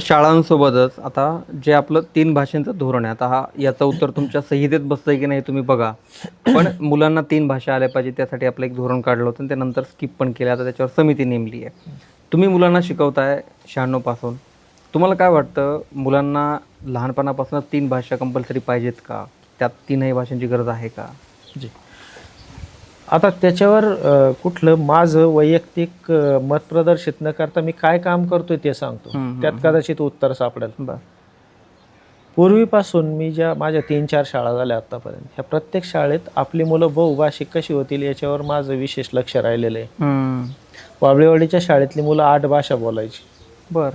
शाळांसोबतच आता जे आपलं तीन भाषांचं धोरण आहे आता हा याचं उत्तर तुमच्या संहितेत बसतंय की नाही तुम्ही बघा. पण मुलांना तीन भाषा आल्या पाहिजे त्यासाठी आपलं एक धोरण काढलं होतं आणि त्यानंतर स्किप पण केलं. आता त्याच्यावर समिती नेमली आहे. तुम्ही मुलांना शिकवताय शहाण्णवपासून. तुम्हाला काय वाटतं मुलांना लहानपणापासूनच तीन भाषा कंपल्सरी पाहिजेत का? त्यात तीनही भाषांची गरज आहे का? जी. आता त्याच्यावर अ, कुठलं माझं वैयक्तिक अ, मत प्रदर्शित न करता मी काय काम करतोय ते सांगतो. हम्म, त्यात कदाचित उत्तर सापडेल. बरं. पूर्वीपासून मी ज्या माझ्या तीन चार शाळा झाल्या आत्तापर्यंत ह्या प्रत्येक शाळेत आपली मुलं बहुभाषिक कशी होतील याच्यावर माझं विशेष लक्ष राहिलेलं आहे. वाबळेवाडीच्या शाळेतली मुलं आठ भाषा बोलायची. बरं.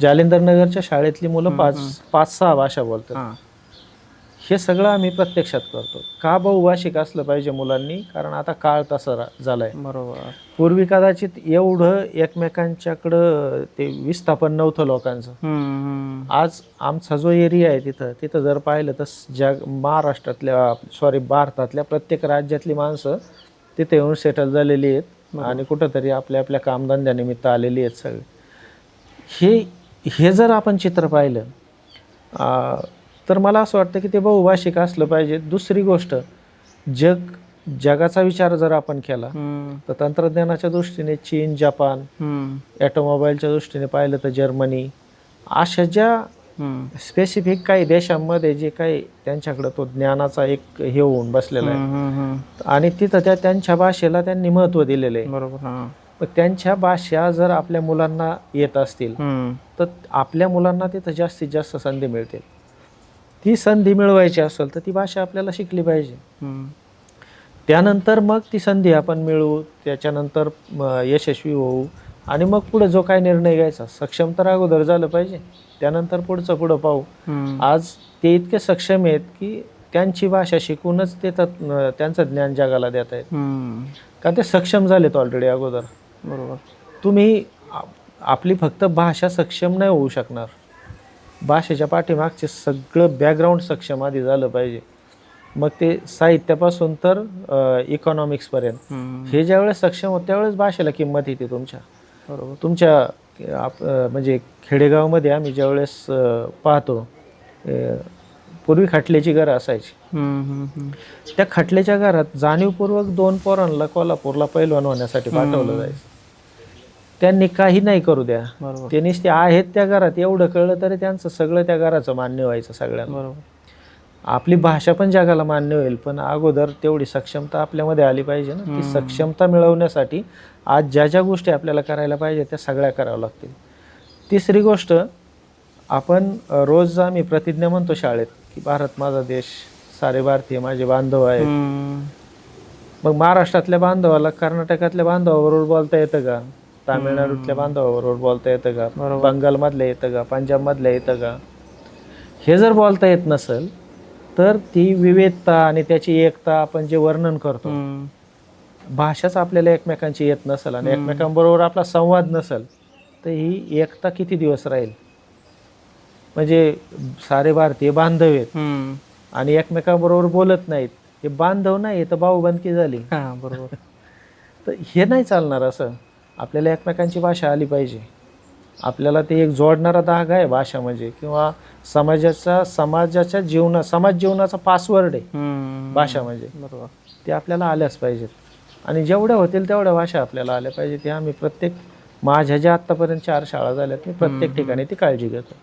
जालिंदर नगरच्या शाळेतली मुलं पाच पाच सहा भाषा बोलतात. हां. हे सगळं आम्ही प्रत्यक्षात करतो. का बहुभाषिक असलं पाहिजे मुलांनी? कारण आता काळ तसा रा- झालाय. बरोबर. पूर्वी कदाचित एवढं एकमेकांच्याकडं ते विस्थापन नव्हतं लोकांचं. आज आमचा जो एरिया आहे तिथं तिथं जर पाहिलं तर जग महाराष्ट्रातल्या सॉरी भारतातल्या प्रत्येक राज्यातली माणसं तिथे येऊन सेटल झालेली आहेत. आणि कुठंतरी आपल्या आपल्या कामधंद्यानिमित्त आलेली आहेत सगळे. हे हे जर आपण चित्र पाहिलं तर मला असं वाटतं की ते बहुभाषिक असलं पाहिजे. दुसरी गोष्ट जग जगाचा विचार जर आपण केला तर तंत्रज्ञानाच्या दृष्टीने चीन जपान हम्म, ॲटोमोबाईलच्या दृष्टीने पाहिलं तर जर्मनी अशा ज्या स्पेसिफिक काही देशांमध्ये जे काही त्यांच्याकडं तो ज्ञानाचा एक हे होऊन बसलेला आहे. आणि तिथं त्या त्यांच्या भाषेला त्यांनी महत्त्व दिलेलं आहे. बरोबर त्यांच्या भाषा जर आपल्या मुलांना येत असतील तर आपल्या मुलांना तिथं जास्तीत जास्त संधी मिळतील. ती संधी मिळवायची असेल तर ती भाषा आपल्याला शिकली पाहिजे. त्यानंतर मग ती संधी आपण मिळवू त्याच्यानंतर यशस्वी होऊ आणि मग पुढे जो काय निर्णय घ्यायचा सक्षम तर अगोदर झालं पाहिजे त्यानंतर पुढचं पुढं पाहू. आज ते इतके सक्षम आहेत की त्यांची भाषा शिकूनच ते त्यांचं ज्ञान जगाला देत आहेत हम्म, का ते सक्षम झालेत ऑलरेडी अगोदर. बरोबर. तुम्ही आपली फक्त भाषा सक्षम नाही होऊ शकणार. भाषेच्या पाठीमागचे सगळं बॅकग्राऊंड सक्षम आधी झालं पाहिजे. मग ते साहित्यापासून तर इकॉनॉमिक्सपर्यंत हे ज्यावेळेस सक्षम होत त्यावेळेस भाषेला किंमत येते तुमच्या. बरोबर. तुमच्या म्हणजे खेडेगावमध्ये आम्ही ज्यावेळेस पाहतो पूर्वी खाटल्याची घरं असायची. त्या खटल्याच्या घरात जाणीवपूर्वक दोन पोरांना कोल्हापूरला पैलवान होण्यासाठी पाठवलं जायचं. त्यांनी काही नाही करू द्या. बरोबर. ते नुसते आहेत त्या घरात. एवढं कळलं तरी त्यांचं सगळं त्या घराचं मान्य व्हायचं सगळ्यांना. बरोबर. आपली भाषा पण जगाला मान्य होईल पण अगोदर तेवढी सक्षमता आपल्यामध्ये आली पाहिजे ना. ती सक्षमता मिळवण्यासाठी आज ज्या ज्या गोष्टी आपल्याला करायला पाहिजे त्या सगळ्या कराव्या लागतील. तिसरी गोष्ट आपण अ, रोज आम्ही प्रतिज्ञा म्हणतो शाळेत की भारत माझा देश सारे भारतीय माझे बांधव आहेत. हम्म, मग महाराष्ट्रातल्या बांधवाला कर्नाटकातल्या बांधवाबरोबर बोलता येतं का? तामिळनाडूतल्या बांधवाबरोबर बोलता येतं का. बंगालमधल्या येतं का? पंजाबमधल्या येतं का? हे जर बोलता येत नसेल तर ती विविधता आणि त्याची एकता आपण जे वर्णन करतो भाषाच आपल्याला एकमेकांची येत नसेल आणि एकमेकांबरोबर आपला संवाद नसेल तर ही एकता किती दिवस राहील? म्हणजे सारे भारतीय बांधव आहेत आणि एकमेकांबरोबर बोलत नाहीत. हे बांधव नाही तर भाऊबंदकी झाली. बरोबर. तर हे नाही चालणार असं. आपल्याला एकमेकांची भाषा आली पाहिजे. आपल्याला ते एक जोडणारा धागा आहे भाषा म्हणजे किंवा समाजाचा समाजाच्या जीवना समाज जीवनाचा पासवर्ड आहे भाषा म्हणजे. बरोबर. ते आपल्याला आल्याच पाहिजेत. आणि जेवढ्या होतील तेवढ्या भाषा आपल्याला आल्या पाहिजे ते आम्ही प्रत्येक माझ्या ज्या आत्तापर्यंत चार शाळा झाल्यात मी प्रत्येक ठिकाणी ती काळजी घेतो.